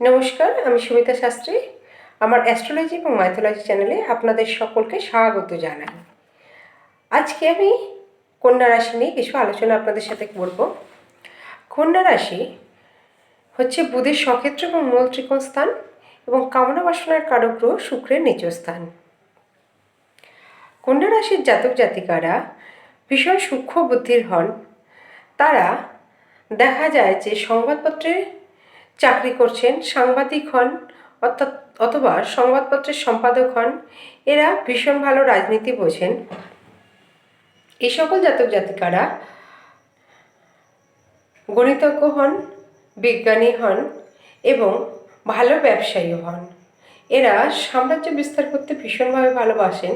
নমস্কার, আমি সুমিতা শাস্ত্রী। আমার অ্যাস্ট্রোলজি এবং মাইথোলজি চ্যানেলে আপনাদের সকলকে স্বাগত জানাই। আজকে আমি কন্যা রাশি নিয়ে কিছু আলোচনা আপনাদের সাথে করব। কন্যা রাশি হচ্ছে বুধের সক্ষেত্র এবং মূল ত্রিকোণ স্থান এবং কামনা বাসনার কারক গ্রহ শুক্রের নিচ স্থান। কন্যা রাশির জাতক জাতিকারা ভীষণ সূক্ষ্ম বুদ্ধির হন। তারা দেখা যায় যে সংবাদপত্রে চাকরি করছেন, সাংবাদিক হন, অর্থাৎ অথবা সংবাদপত্রের সম্পাদক হন, এরা ভীষণ ভালো রাজনীতি বোঝেন। এই সকল জাতক জাতিকারা গণিতজ্ঞ হন, বিজ্ঞানী হন এবং ভালো ব্যবসায়ী হন। এরা সাম্রাজ্য বিস্তার করতে ভীষণভাবে ভালোবাসেন।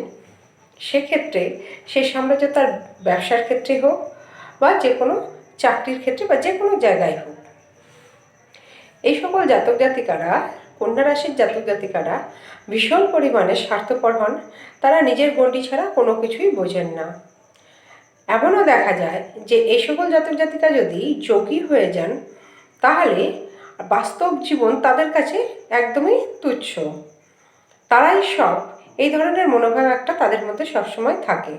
সেক্ষেত্রে সেই সাম্রাজ্য তার ব্যবসার ক্ষেত্রে হোক বা যে কোনো চাকরির ক্ষেত্রে বা যে কোনো জায়গায় হোক। এই সকল জাতক জাতিকারা, কন্যা রাশির জাতক জাতিকারা ভীষণ পরিমাণে স্বার্থপর হন। তারা নিজের গণ্ডি ছাড়া কোনো কিছুই বোঝেন না। এমনও দেখা যায় যে এই সকল জাতক জাতিকা যদি যোগী হয়ে যান, তাহলে বাস্তব জীবন তাদের কাছে একদমই তুচ্ছ। তারাই সব এই ধরনের মনোভাব একটা তাদের মধ্যে সবসময় থাকে।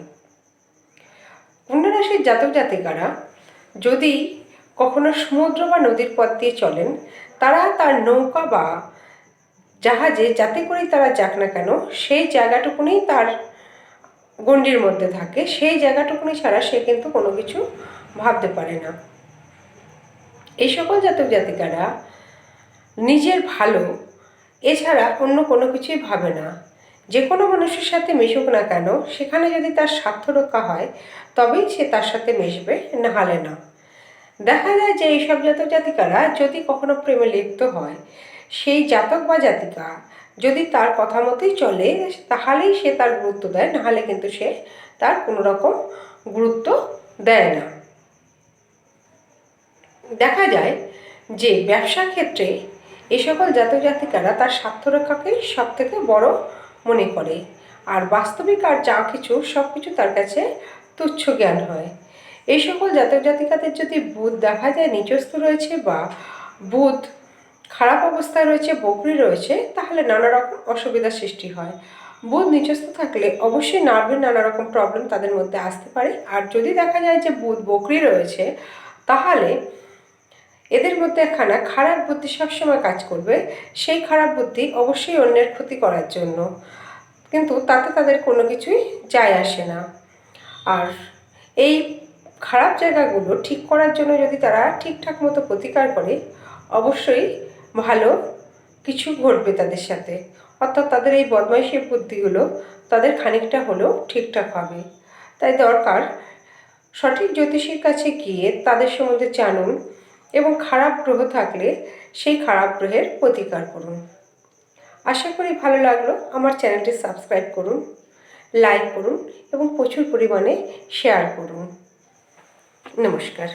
কন্যা রাশির জাতক জাতিকারা যদি কখনো সমুদ্র বা নদীর পথ দিয়ে চলেন, তারা তার নৌকা বা জাহাজে যাতে করেই তারা যাক না কেন, সেই জায়গাটুকুনি তার গণ্ডির মধ্যে থাকে। সেই জায়গাটুকুনি ছাড়া সে কিন্তু কোনো কিছু ভাবতে পারে না। এই সকল জাতক জাতিকারা নিজের ভালো, এছাড়া অন্য কোনো কিছুই ভাবে না। যে কোনো মানুষের সাথে মিশুক না কেন, সেখানে যদি তার স্বার্থ রক্ষা হয়, তবেই সে তার সাথে মিশবে, নাহলে না। দেখা যায় যে এইসব জাতক জাতিকারা যদি কখনো প্রেমে লিপ্ত হয়, সেই জাতক বা জাতিকা যদি তার কথা মতোই চলে, তাহলেই সে তার গুরুত্ব দেয়, নাহলে কিন্তু সে তার কোনো রকম গুরুত্ব দেয় না। দেখা যায় যে ব্যবসা ক্ষেত্রে এই সকল জাতক জাতিকারা তার স্বার্থ রক্ষাকেই সব থেকে বড় মনে করে, আর বাস্তবিক আর যা কিছু সব কিছু তার কাছে তুচ্ছ জ্ঞান হয়। এই সকল জাতক জাতিকাদের যদি বুধ দেখা যায় নিচস্থ রয়েছে বা বুধ খারাপ অবস্থায় রয়েছে, বকরি রয়েছে, তাহলে নানা রকম অসুবিধার সৃষ্টি হয়। বুধ নিচস্থ থাকলে অবশ্যই নার্ভের নানা রকম প্রবলেম তাদের মধ্যে আসতে পারে। আর যদি দেখা যায় যে বুধ বকরি রয়েছে, তাহলে এদের মধ্যে একখানা খারাপ বুদ্ধি সবসময় কাজ করবে। সেই খারাপ বুদ্ধি অবশ্যই অন্যের ক্ষতি করার জন্য। কিন্তু তাতে তাদের কোনো কিছুই যায় আসে না। আর এই খারাপ জায়গাগুলো ঠিক করার জন্য যদি তারা ঠিকঠাক মতো প্রতিকার করে, অবশ্যই ভালো কিছু ঘটবে তাদের সাথে। অর্থাৎ তাদের এই বদমাইশি বুদ্ধিগুলো তাদের খানিকটা হলেও ঠিকঠাক হবে। তাই দরকার সঠিক জ্যোতিষীর কাছে গিয়ে তাদের সম্বন্ধে জানুন এবং খারাপ গ্রহ থাকলে সেই খারাপ গ্রহের প্রতিকার করুন। আশা করি ভালো লাগল। আমার চ্যানেলটি সাবস্ক্রাইব করুন, লাইক করুন এবং প্রচুর পরিমাণে শেয়ার করুন। নমস্কার।